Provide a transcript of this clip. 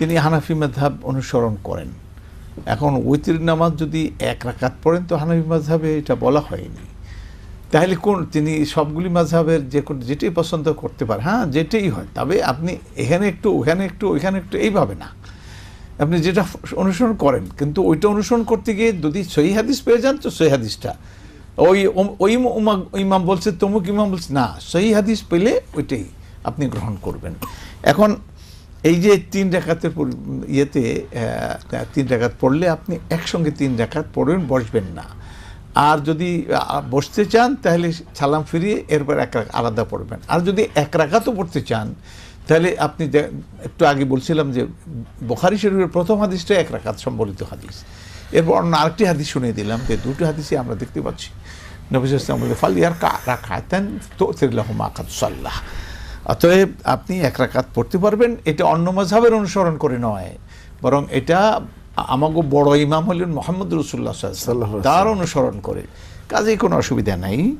তিনি হানাফি মাঝহাব অনুসরণ করেন। এখন উইতির নামাজ যদি এক রাকাত পড়েন, তো হানাফি মাঝহাবে এটা বলা হয়নি। তাহলে কোন, তিনি সবগুলি মাঝহাবের যে কোন, যেটাই পছন্দ করতে পারে হ্যাঁ যেটাই হয়, তবে আপনি এখানে একটু, ওখানে একটু ওইখানে একটু এইভাবে না। আপনি যেটা অনুসরণ করেন, কিন্তু ওইটা অনুসরণ করতে গিয়ে যদি সহি হাদিস পেয়ে যান, তো সহি হাদিসটা। ওই ওই ইমাম বলছে, তমুক ইমাম বলছে, না, সহি হাদিস পেলে ওইটাই আপনি গ্রহণ করবেন। এখন এই যে তিন পরি- ইয়েতে তিন রেখাত পড়লে আপনি একসঙ্গে তিন রেখাত পড়বেন, বসবেন না। আর যদি বসতে চান, তাহলে সালাম ফিরিয়ে এরপর এক আলাদা পড়বেন। আর যদি এক রাখাতও পড়তে চান, তাহলে আপনি একটু আগে বলছিলাম যে, বোখারি শরীফের প্রথম হাদিসটা এক রাখাত সম্বলিত হাদিস। এরপর অন্য আরেকটি হাদিস শুনিয়ে দিলাম যে, দুটো হাদিসই আমরা দেখতে পাচ্ছি। নবী বলে ফাল ইয়ার কা রাখাতেন তো, তিরলাহ মাকাত সাল্লাহ। অতএব আপনি এক রাকাত পড়তে পারবেন। এটা অন্য মজাবের অনুসরণ করে নয়। বরং এটা আমাকে বড় ইমাম হলেন মোহাম্মদ রসুল্লাহ তার অনুসরণ করে। কাজে কোনো অসুবিধা নাই।